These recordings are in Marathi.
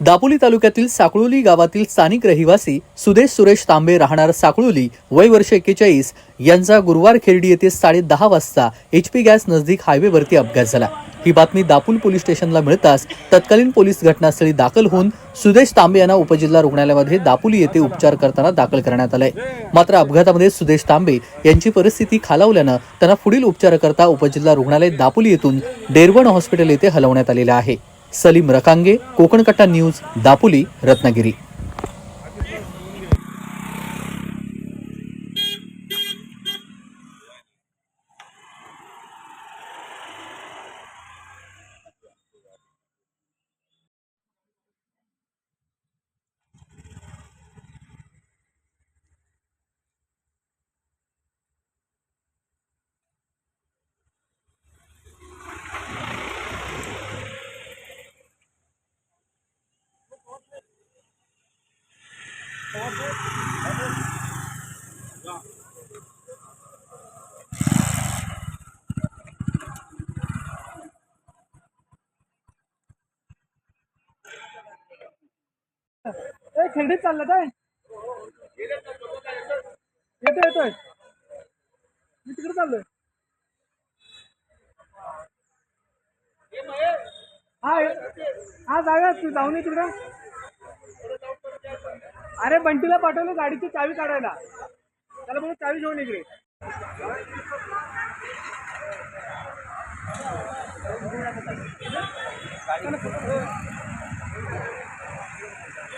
दापोली तालुक्यातील साकळोली गावातील स्थानिक रहिवासी सुदेश सुरेश तांबे राहणार साकळोली वय वर्ष एक्केचाळीस. यांचा गुरुवार खेर्डी येथे साडे दहा वाजता एच पी गॅस नजदीक हायवेवरती अपघात झाला. ही बातमी दापोली पोलीस स्टेशनला मिळताच तत्कालीन पोलीस घटनास्थळी दाखल होऊन सुदेश तांबे यांना उपजिल्हा रुग्णालयामध्ये दापोली येथे उपचार करताना दाखल करण्यात आलाय. मात्र अपघातामध्ये सुदेश तांबे यांची परिस्थिती खालावल्यानं त्यांना पुढील उपचाराकरता उपजिल्हा रुग्णालय दापोली येथून डेरवण हॉस्पिटल येथे हलवण्यात आलेलं आहे. सलीम रकांगे कोकणकट्टा न्यूज दापोली रत्नागिरी. ए चाललं काय? येतोय येतोय. मी तिकडे चाललोय. हा हा जाऊया तू. जाऊन ये तिकडे. अरे बंटीला पाठवलं गाडीची चावी काढायला. त्याला बोलू चावी घेऊन इकडे.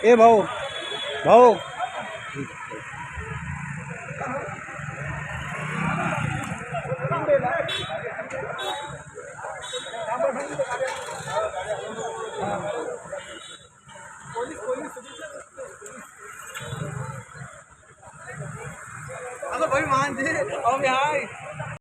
ए भाऊ भाऊ. अगं भाई मान दे अहो मी हाय